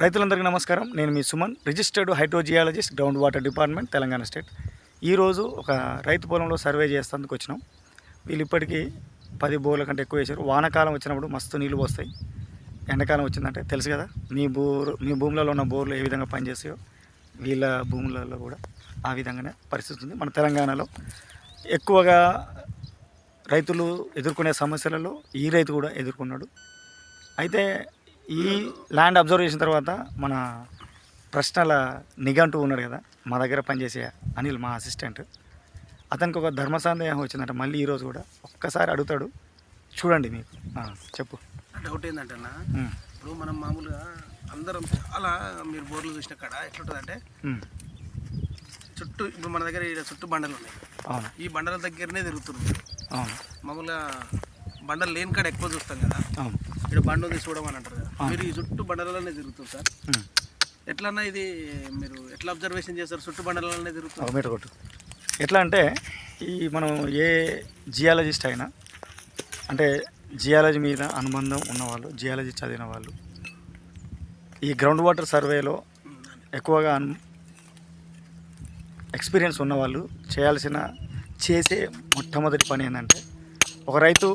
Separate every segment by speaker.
Speaker 1: రైతులందరికీ నమస్కారం. నేను మీ Suman registered hydrogeologist ground water department Telangana state. ఈరోజు ఒక రైతు పొలంలో సర్వే చేస్తేందుకు వచ్చినాం. వీళ్ళు ఇప్పటికీ పది బోర్ల కంటే ఎక్కువ వేశారు. వానకాలం వచ్చినప్పుడు మస్తు నీళ్ళు పోస్తాయి. ఎండాకాలం వచ్చిందంటే తెలుసు కదా మీ బోర్ మీ భూములలో ఉన్న బోర్లు ఏ విధంగా పనిచేస్తాయో వీళ్ళ భూములలో కూడా ఆ విధంగానే పరిస్థితి ఉంది. మన తెలంగాణలో ఎక్కువగా రైతులు ఎదుర్కొనే సమస్యలలో ఈ రైతు కూడా ఎదుర్కొన్నాడు. అయితే ఈ ల్యాండ్ అబ్జర్వ్ చేసిన తర్వాత మన ప్రశ్నల నిఘంటూ ఉన్నాడు కదా మా దగ్గర పనిచేసే అనిల్ మా అసిస్టెంట్. అతనికి ఒక ధర్మ సందేహం వచ్చిందంట మళ్ళీ ఈరోజు కూడా ఒక్కసారి అడుగుతాడు. చూడండి మీకు. చెప్పు.
Speaker 2: డౌట్ ఏంటంటే అన్న
Speaker 1: ఉమ్,
Speaker 2: ఇప్పుడు మనం మామూలుగా అందరం చాలా మీరు బోర్లు చూసిన కాడ ఎట్లుంటుంది అంటే
Speaker 1: ఉమ్,
Speaker 2: చుట్టూ ఇప్పుడు మన దగ్గర చుట్టూ బండలు ఉన్నాయి.
Speaker 1: అవును.
Speaker 2: ఈ బండల దగ్గరనే
Speaker 1: అవును.
Speaker 2: మామూలుగా బండలు లేని కాడ ఎక్కువ చూస్తాం కదా.
Speaker 1: అవును.
Speaker 2: ఇక్కడ బండ ఉంది చూడడం అని అంటారు కదా. మీరు ఈ చుట్టూ బండలలోనే తిరుగుతుంది సార్. ఎట్లన్నా ఇది మీరు ఎట్లా అబ్జర్వేషన్ చేస్తారు? చుట్టూ బండలలోనే తిరుగుతుంది
Speaker 1: మీటర్ కొట్టు. ఎట్లా అంటే ఈ మనం ఏ జియాలజిస్ట్ అయినా అంటే జియాలజీ మీద అనుబంధం ఉన్నవాళ్ళు జియాలజీ చదివిన వాళ్ళు ఈ గ్రౌండ్ వాటర్ సర్వేలో ఎక్కువగా అను ఎక్స్పీరియన్స్ ఉన్నవాళ్ళు చేయాల్సిన చేసే మొట్టమొదటి పని ఏంటంటే ఒక రైతు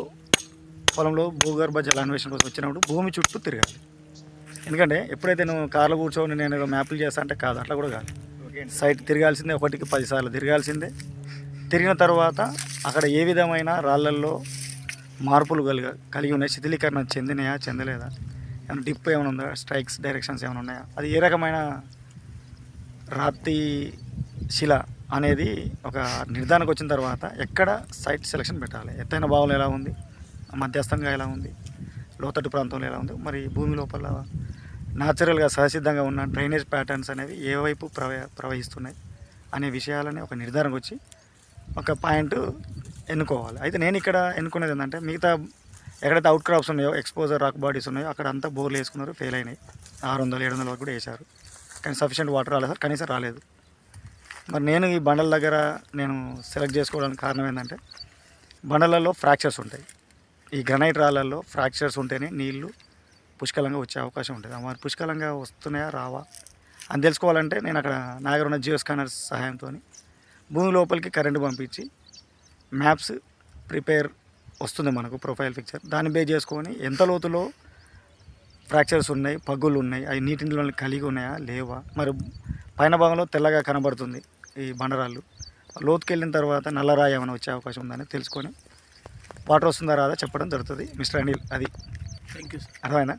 Speaker 1: పొలంలో భూగర్భ జల అన్వేషణ కోసం వచ్చినప్పుడు భూమి చుట్టూ తిరగాలి. ఎందుకంటే ఎప్పుడైతే నువ్వు కార్లో కూర్చొని నేను ఏదో మ్యాప్లు చేస్తా అంటే కాదు అట్లా కూడా కాదు. సైట్ తిరగాల్సిందే ఒకటికి పదిసార్లు తిరగాల్సిందే. తిరిగిన తర్వాత అక్కడ ఏ విధమైన రాళ్ళల్లో మార్పులు కలిగ కలిగి ఉన్నాయి? శిథిలీకరణ చెందినాయా చెందలేదా? ఏమైనా డిప్ ఏమైనా ఉందా? స్ట్రైక్స్ డైరెక్షన్స్ ఏమైనా ఉన్నాయా? అది ఏ రకమైన రాతి శిల అనేది ఒక నిర్ధారణకు వచ్చిన తర్వాత ఎక్కడ సైట్ సెలక్షన్ పెట్టాలి? ఎత్తైన భావంలో ఎలా ఉంది? మధ్యస్థంగా ఎలా ఉంది? లోతట్టు ప్రాంతంలో ఎలా ఉంది? మరి భూమి లోపల న్యాచురల్గా సహసిద్ధంగా ఉన్న డ్రైనేజ్ ప్యాటర్న్స్ అనేవి ఏ వైపు ప్రవ ప్రవహిస్తున్నాయి అనే విషయాలని ఒక నిర్ధారణకు వచ్చి ఒక పాయింట్ ఎన్నుకోవాలి. అయితే నేను ఇక్కడ ఎన్నుకునేది ఏంటంటే మిగతా ఎక్కడైతే అవుట్ క్రాప్స్ ఉన్నాయో ఎక్స్పోజర్ రాక్ బాడీస్ ఉన్నాయో అక్కడ అంతా బోర్లు వేసుకున్నారు ఫెయిల్ అయినాయి. ఆరు వందలు ఏడు వందల వరకు కూడా వేశారు. కానీ సఫిషియంట్ వాటర్ రాలేదు సార్ కనీసం రాలేదు. మరి నేను ఈ బండల దగ్గర నేను సెలెక్ట్ చేసుకోవడానికి కారణం ఏంటంటే బండలలో ఫ్రాక్చర్స్ ఉంటాయి. ఈ గ్రనైట్ రాళ్ళల్లో ఫ్రాక్చర్స్ ఉంటేనే నీళ్ళు పుష్కలంగా వచ్చే అవకాశం ఉంటుంది. మరి పుష్కలంగా వస్తున్నాయా రావా? అని తెలుసుకోవాలంటే నేను అక్కడ నాగర్ ఉన్న జియో స్కానర్స్ సహాయంతో భూమి లోపలికి కరెంటు పంపించి మ్యాప్స్ ప్రిపేర్ వస్తుంది మనకు ప్రొఫైల్ పిక్చర్. దాన్ని బేస్ చేసుకొని ఎంత లోతులో ఫ్రాక్చర్స్ ఉన్నాయి పగ్గులు ఉన్నాయి అవి నీటిలో కలిగి ఉన్నాయా లేవా? మరి పైన భాగంలో తెల్లగా కనబడుతుంది ఈ బండరాళ్ళు. లోతుకెళ్ళిన తర్వాత నల్లరాయి ఏమైనా వచ్చే అవకాశం ఉందని తెలుసుకొని వాటర్ వస్తుందా రాదా? చెప్పడం జరుగుతుంది. మిస్టర్ అనిల్ అది
Speaker 2: థ్యాంక్ యూ సార్
Speaker 1: అర్థమైనా